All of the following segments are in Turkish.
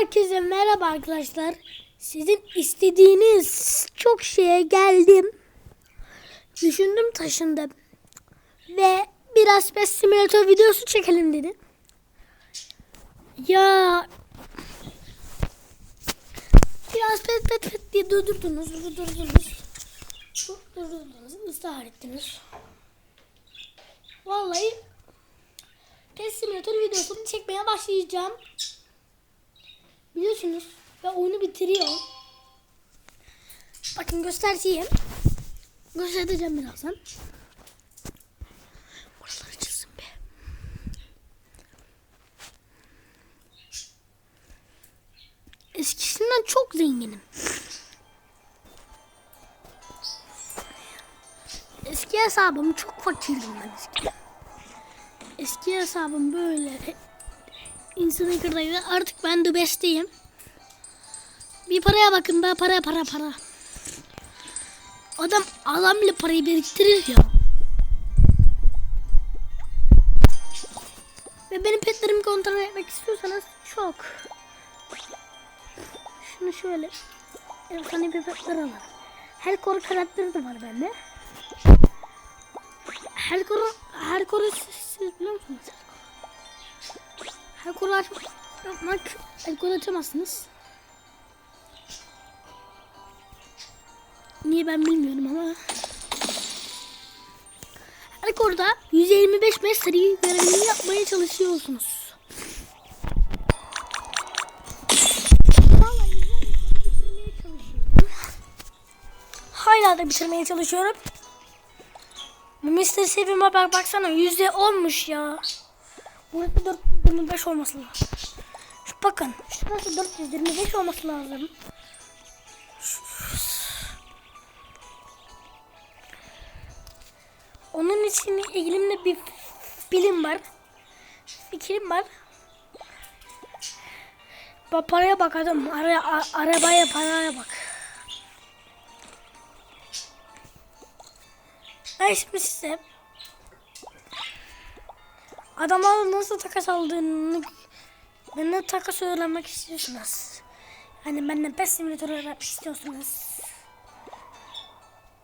Herkese merhaba arkadaşlar. Sizin istediğiniz çok şeye geldim. Düşündüm taşındım. Ve biraz Pet Simulator videosu çekelim dedim. Ya biraz pet pet pet diye durdurdunuz, durdurdunuz. Durdurdunuz, ısrar ettiniz. Vallahi Pet Simulator videosunu çekmeye başlayacağım. Biliyorsunuz ve oyunu bitiriyor. Bakın göstereyim. Göstereceğim birazdan. Buraları çizsin be. Eskisinden çok zenginim. Eski hesabım çok fakirdim ben eski. Eski hesabım böyle insanı kırdaydı. Artık ben de besteyim. Bir paraya bakın daha para para para. Adam adam bile parayı biriktirir ya. Ve benim petlerimi kontrol etmek istiyorsanız çok. Şunu şöyle efsane bir petler alalım. Helkor karakteri de var bende. Helkor'u Helkor'u siz, siz biliyor musunuz? Helkor'u açmak Helkor'u açamazsınız. Niye ben bilmiyorum ama. Helkor'da 125 metreyi görevini yapmaya çalışıyorsunuz. Çalışıyorum. Hala da bitirmeye çalışıyorum. Bu Mr. Sevim'e bak baksana yüzde olmuş ya. Burası 425 olması lazım. Şu bakın şurası 425 olması lazım. Onun için elimde bir bilim var. Fikrim var. Bak paraya bak adam. Ara, a- arabaya paraya bak. Ben şimdi size adamlar nasıl takas aldığını benden takas öğrenmek istiyorsunuz. Hani benden pes simülatörü öğrenmek istiyorsunuz.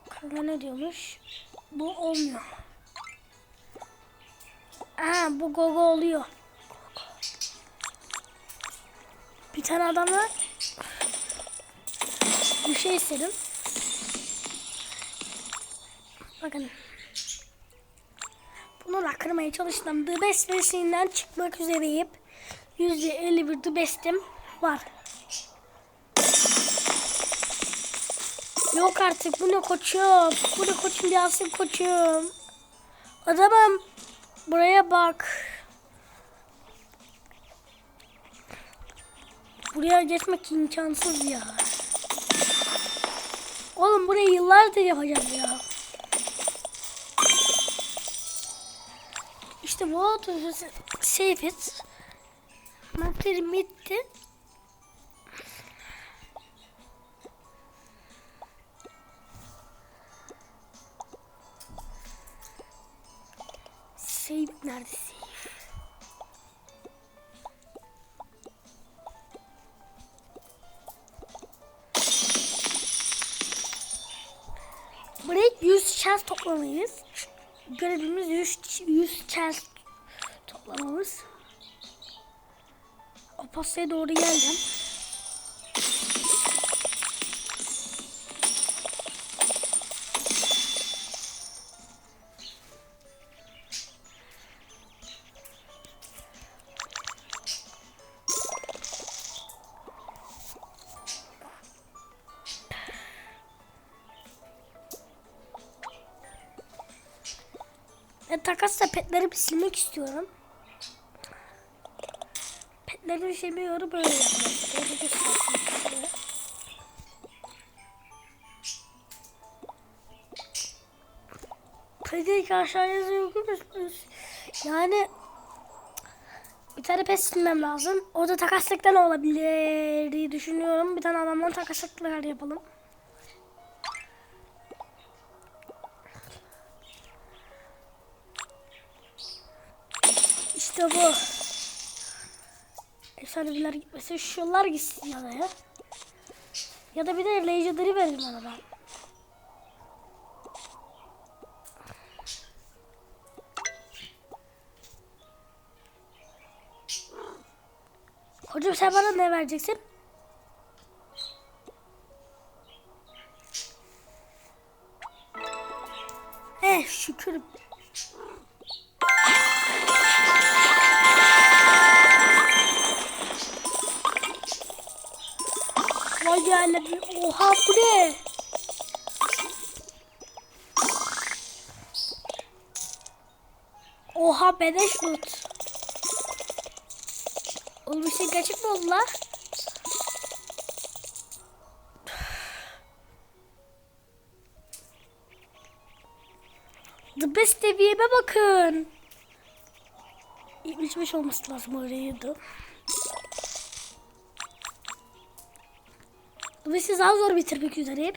Kanka ne diyormuş? Bu olmuyor. Aa bu gogo oluyor. Bir tane adamla bir şey istedim. Bakın. Bunu da kırmaya çalıştım. The Best versiyonundan çıkmak üzereyim. %51 The Best'im var. Yok artık bu ne koçum. Bu ne koçum gelsin koçum. Adamım buraya bak. Buraya geçmek imkansız ya. Oğlum burayı yıllardır yapacağım ya. Bu otobüs save it. Materim bitti. Save nerede save? Buraya 100 chest toplamalıyız. Görevimiz 100, 100 chest toplamamız. O pastaya doğru takasla petleri bir silmek istiyorum. Petleri silmiyorum böyle yapmak istiyorum. Göstereyim. Peki aşağıya yazıyor musunuz? Yani bir tane pet silmem lazım. O da takaslıktan olabilir diye düşünüyorum. Bir tane adamdan takaslıklar yapalım. İşte bu. Efsaneviler gitmesin. Şunlar gitsin ya da ya. Ya da bir de Legendary verin bana ben. Hocam sen bana ne vereceksin? Eh şükür. Vay geldi. Oha bu ne? Oha beleş loot. Oğlum bir şey gerçek mi oldu lan? The best seviyeme bakın. 75 olması lazım oraya da. Ve siz daha zor bitirmek üzereyim.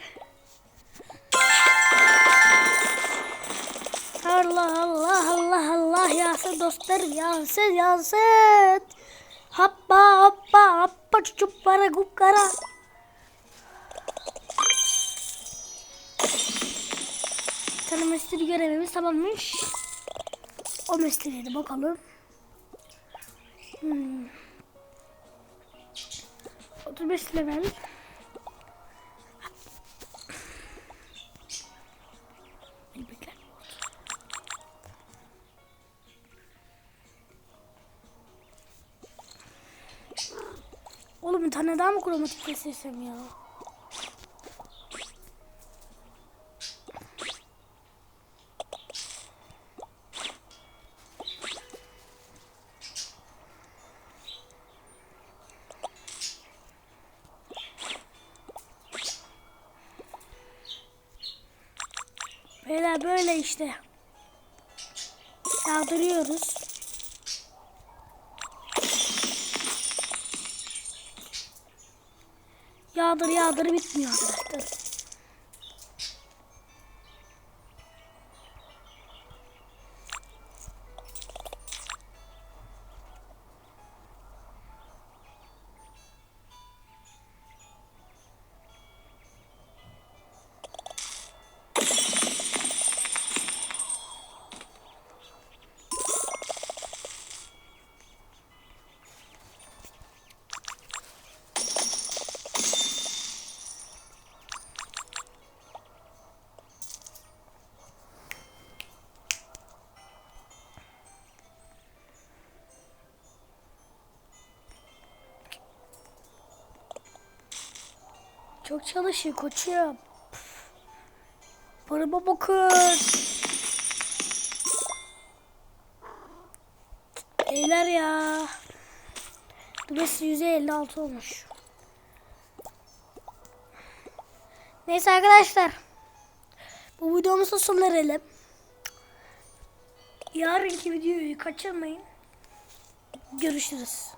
Allah Allah Allah Allah yansın dostlarım yansın yansın. Hoppa hoppa hoppa çuçup para gukkara. Bir tane mesteri görevimiz tamammış. O mesteriydi bakalım. Hmm. 35 level. Tane daha mı kromatik kesirsem ya? Beyler böyle işte. Yağdırıyoruz. Yağdır yağdır bitmiyor arkadaşlar. Çok çalışıyor koçum. Parama bakın. Beyler ya. Burası %56 olmuş. Neyse arkadaşlar. Bu videomuzu sona erelim. Yarınki videoyu kaçırmayın. Görüşürüz.